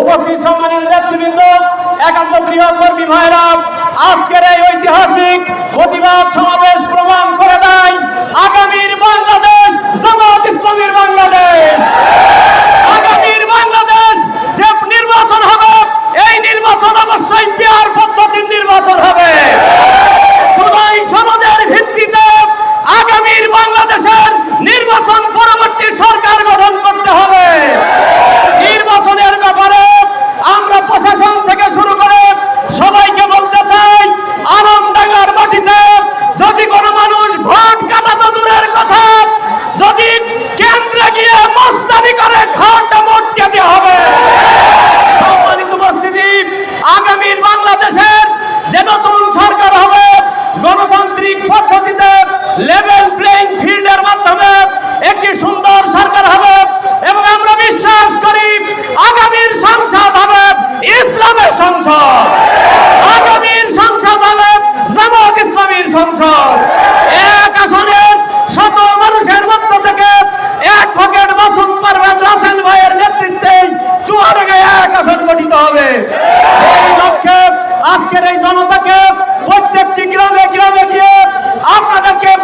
উপস্থিত সম্মানের নেতৃবৃন্দ একান্ত প্রিয় কর্মী ভাইরা আজকের এই ঐতিহাসিক প্রতিবাদ সরকার হবে, গণতান্ত্রিক পদ্ধতিতে লেভেল প্লেইং ফিল্ডের মাধ্যমে একটি সুন্দর সরকার হবে এবং আমরা বিশ্বাস করি আগামীর সংসদ হবে ইসলামের সংসদ। আগামীর সংসদ হবে জামাত ইসলামীর সংসদ।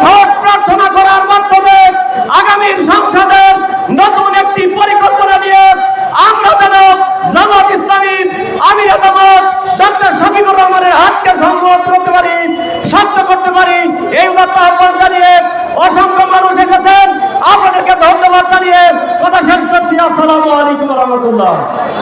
ভোট প্রার্থনা করার মাধ্যমে আগামীর সংসদের নতুন একটি পরিকল্পনা নিয়ে আমরা যেন জামাত ইসলামী, আমির আদালত ডক্টর শফিকুর রহমানের হাতকে সংগ্রহ করতে পারি সাধ্য করতে পারি। এই উদাত্ত আহ্বান জানিয়ে অসংখ্য মানুষ এসেছেন। আপনাদেরকে ধন্যবাদ জানিয়ে কথা শেষ করছি। আসসালামু আলাইকুম রহমতুল্লাহ।